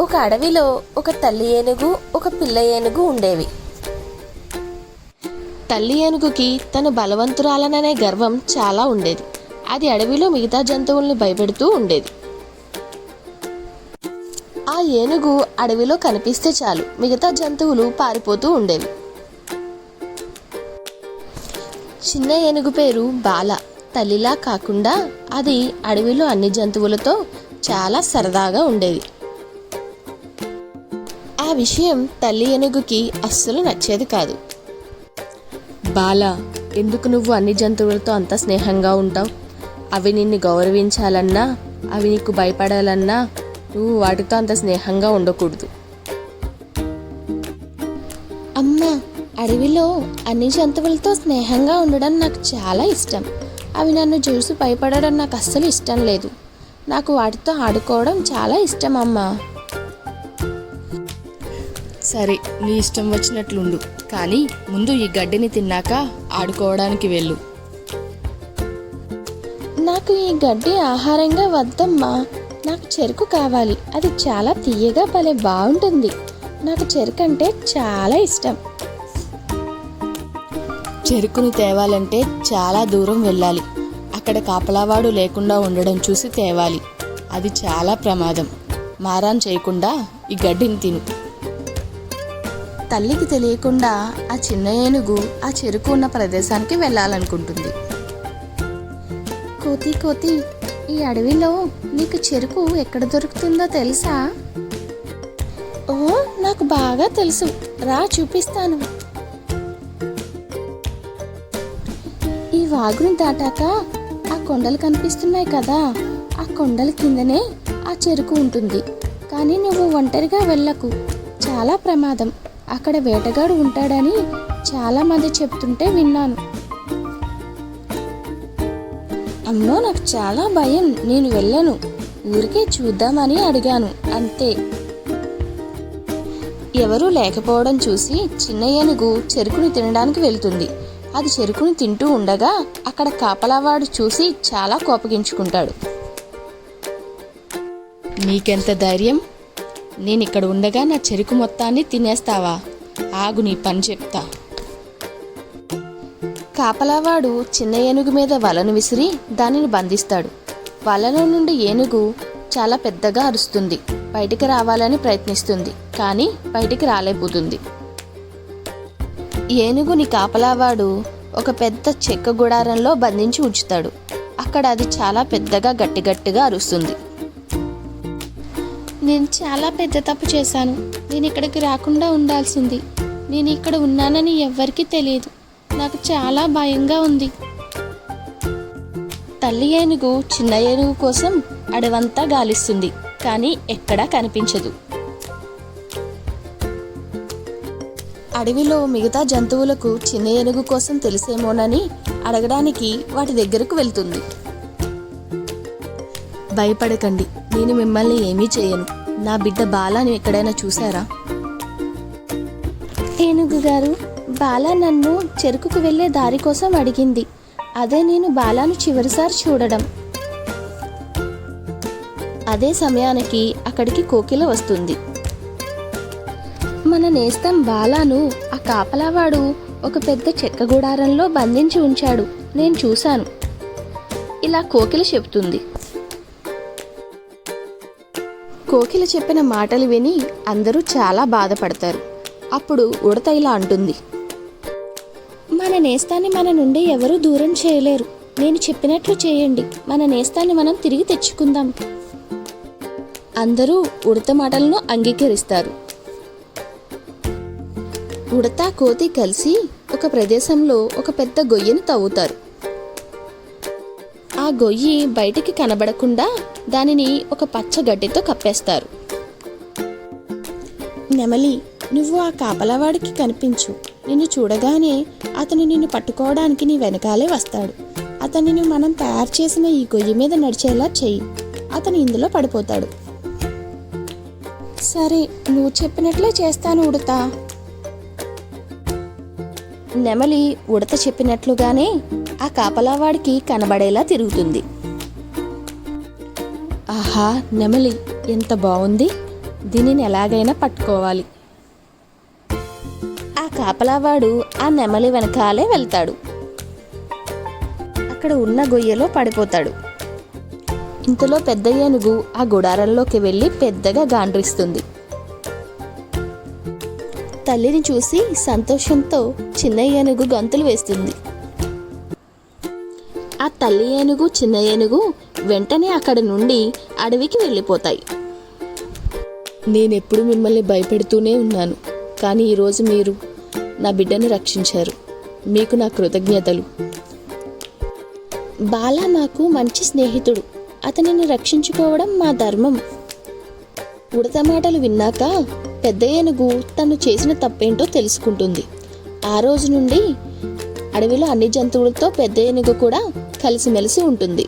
ఒక అడవిలో ఒక తల్లి ఏనుగు ఒక పిల్ల ఏనుగు ఉండేవి. తల్లి ఏనుగుకి తన బలవంతురాలననే గర్వం చాలా ఉండేది. అది అడవిలో మిగతా జంతువుల్ని భయపెడుతూ ఉండేది. ఆ ఏనుగు అడవిలో కనిపిస్తే చాలు మిగతా జంతువులు పారిపోతూ ఉండేవి. చిన్న ఏనుగు పేరు బాల. తల్లిలా కాకుండా అది అడవిలో అన్ని జంతువులతో చాలా సరదాగా ఉండేది. ఆ విషయం తల్లి ఏనుగుకి అస్సలు నచ్చేది కాదు. బాల ఎందుకు నువ్వు అన్ని జంతువులతో అంత స్నేహంగా ఉంటావు? అవి నిన్ను గౌరవించాలన్నా అవి నీకు భయపడాలన్నా నువ్వు వాటితో అంత స్నేహంగా ఉండకూడదు. అమ్మా అడవిలో అన్ని జంతువులతో స్నేహంగా ఉండడం నాకు చాలా ఇష్టం. అవి నన్ను చూసి భయపడడం నాకు అస్సలు ఇష్టం లేదు. నాకు వాటితో ఆడుకోవడం చాలా ఇష్టం అమ్మా. సరే నీ ఇష్టం వచ్చినట్లుండు. కానీ ముందు ఈ గడ్డిని తిన్నాక ఆడుకోవడానికి వెళ్ళు. నాకు ఈ గడ్డి ఆహారంగా వద్దమ్మా. నాకు చెరుకు కావాలి. అది చాలా తీయగా భలే బాగుంటుంది. నాకు చెరుకు అంటే చాలా ఇష్టం. చెరుకును తేవాలంటే చాలా దూరం వెళ్ళాలి. అక్కడ కాపలావాడు లేకుండా ఉండడం చూసి తేవాలి. అది చాలా ప్రమాదం. మారాన్ చేయకుండా ఈ గడ్డిని తిను. తల్లికి తెలియకుండా ఆ చిన్న ఏనుగు ఆ చెరుకు ఉన్న ప్రదేశానికి వెళ్ళాలనుకుంటుంది. కోతి కోతి ఈ అడవిలో నీకు చెరుకు ఎక్కడ దొరుకుతుందో తెలుసా? ఓ నాకు బాగా తెలుసు. రా చూపిస్తాను. ఈ వాగుని దాటాక ఆ కొండలు కనిపిస్తున్నాయి కదా ఆ కొండల కిందనే ఆ చెరుకు ఉంటుంది. కానీ నువ్వు ఒంటరిగా వెళ్ళకు. చాలా ప్రమాదం. అక్కడ వేటగాడు ఉంటాడని చాలామంది చెప్తుంటే విన్నాను. అమ్మో నాకు చాలా భయం. నేను వెళ్ళను. ఊరికే చూద్దామని అడిగాను. అంతే. ఎవరూ లేకపోవడం చూసి చిన్న ఏనుగు చెరుకుని తినడానికి వెళ్తుంది. అది చెరుకుని తింటూ ఉండగా అక్కడ కాపలావాడు చూసి చాలా కోపగించుకుంటాడు. నీకెంత ధైర్యం? నేను ఇక్కడ ఉండగా నా చెరుకు మొత్తాన్ని తినేస్తావా? ఆగు నీ పని చెప్తా. కాపలావాడు చిన్న ఏనుగు మీద వలను విసిరి దానిని బంధిస్తాడు. వలలో నుండి ఏనుగు చాలా పెద్దగా అరుస్తుంది. బయటికి రావాలని ప్రయత్నిస్తుంది కానీ బయటికి రాలేబోతుంది ఏనుగుని కాపలావాడు ఒక పెద్ద చెక్క గుడారంలో బంధించి ఉంచుతాడు. అక్కడ అది చాలా పెద్దగా గట్టిగట్టిగా అరుస్తుంది. నేను చాలా పెద్ద తప్పు చేశాను. నేను ఇక్కడికి రాకుండా ఉండాల్సింది. నేను ఇక్కడ ఉన్నానని ఎవ్వరికీ తెలియదు. నాకు చాలా భయంగా ఉంది. తల్లి ఏనుగు చిన్న ఏనుగు కోసం అడవంతా గాలిస్తుంది. కానీ ఎక్కడా కనిపించదు. అడవిలో మిగతా జంతువులకు చిన్న ఏనుగు కోసం తెలిసేమోనని అడగడానికి వాటి దగ్గరకు వెళ్తుంది. భయపడకండి. నేను మిమ్మల్ని ఏమీ చేయను. నా బిడ్డ బాలాని ఎక్కడైనా చూసారా ఏనుగు గారు బాలా నన్ను చెరుకుకు వెళ్ళే దారి కోసం అడిగింది. అదే నేను బాలాను చివరిసారి చూడడం. అదే సమయానికి అక్కడికి కోకిల వస్తుంది. మన నేస్తం బాలాను ఆ కాపలావాడు ఒక పెద్ద చెక్క గుడారంలో బంధించి ఉంచాడు. నేను చూశాను. ఇలా కోకిల చెప్తుంది కోకిల చెప్పిన మాటలు విని అందరూ చాలా బాధపడతారు. అప్పుడు ఉడత ఇలా అంటుంది. మన నేస్తాన్ని మన నుండి ఎవరూ దూరం చేయలేరు. నేను చెప్పినట్లు చేయండి. మన నేస్తాన్ని మనం తిరిగి తెచ్చుకుందాం. అందరూ ఉడత మాటలను అంగీకరిస్తారు. ఉడత కోతి కలిసి ఒక ప్రదేశంలో ఒక పెద్ద గొయ్యను తవ్వుతారు. గొయ్యి బయటికి కనబడకుండా దానిని ఒక పచ్చ గడ్డితో కప్పేస్తారు. నెమలి నువ్వు ఆ కాపలవాడికి కనిపించు. నిన్ను చూడగానే అతను నిన్ను పట్టుకోవడానికి నీ వెనకాలే వస్తాడు. అతనిని మనం తయారు చేసిన ఈ గొయ్యి మీద నడిచేలా చెయ్యి. అతను ఇందులో పడిపోతాడు. సరే నువ్వు చెప్పినట్లే చేస్తాను ఉడతా. నెమలి ఉడత చెప్పినట్లుగానే ఆ కాపలావాడికి కనబడేలా తిరుగుతుంది. ఆహా నెమలి ఎంత బాగుంది దీనిని ఎలాగైనా పట్టుకోవాలి. ఆ కాపలావాడు ఆ నెమలి వెనకాలే వెళ్తాడు. అక్కడ ఉన్న గొయ్యలో పడిపోతాడు. ఇంతలో పెద్ద ఏనుగు ఆ గుడారంలోకి వెళ్ళి పెద్దగా గాండ్రిస్తుంది. తల్లిని చూసి సంతోషంతో చిన్న ఏనుగు గంతులు వేస్తుంది. ఆ తల్లి ఏనుగు చిన్న ఏనుగు వెంటనే అక్కడి నుండి అడవికి వెళ్ళిపోతాయి. నేనెప్పుడు మిమ్మల్ని భయపెడుతూనే ఉన్నాను. కానీ ఈరోజు మీరు నా బిడ్డను రక్షించారు. మీకు నా కృతజ్ఞతలు. బాల నాకు మంచి స్నేహితుడు. అతనిని రక్షించుకోవడం మా ధర్మం. ఉడత మాటలు విన్నాక పెద్ద ఏనుగు తను చేసిన తప్పేంటో తెలుసుకుంటుంది. ఆ రోజు నుండి అడవిలో అన్ని జంతువులతో పెద్ద ఏనుగు కూడా కలిసిమెలిసి ఉంటుంది.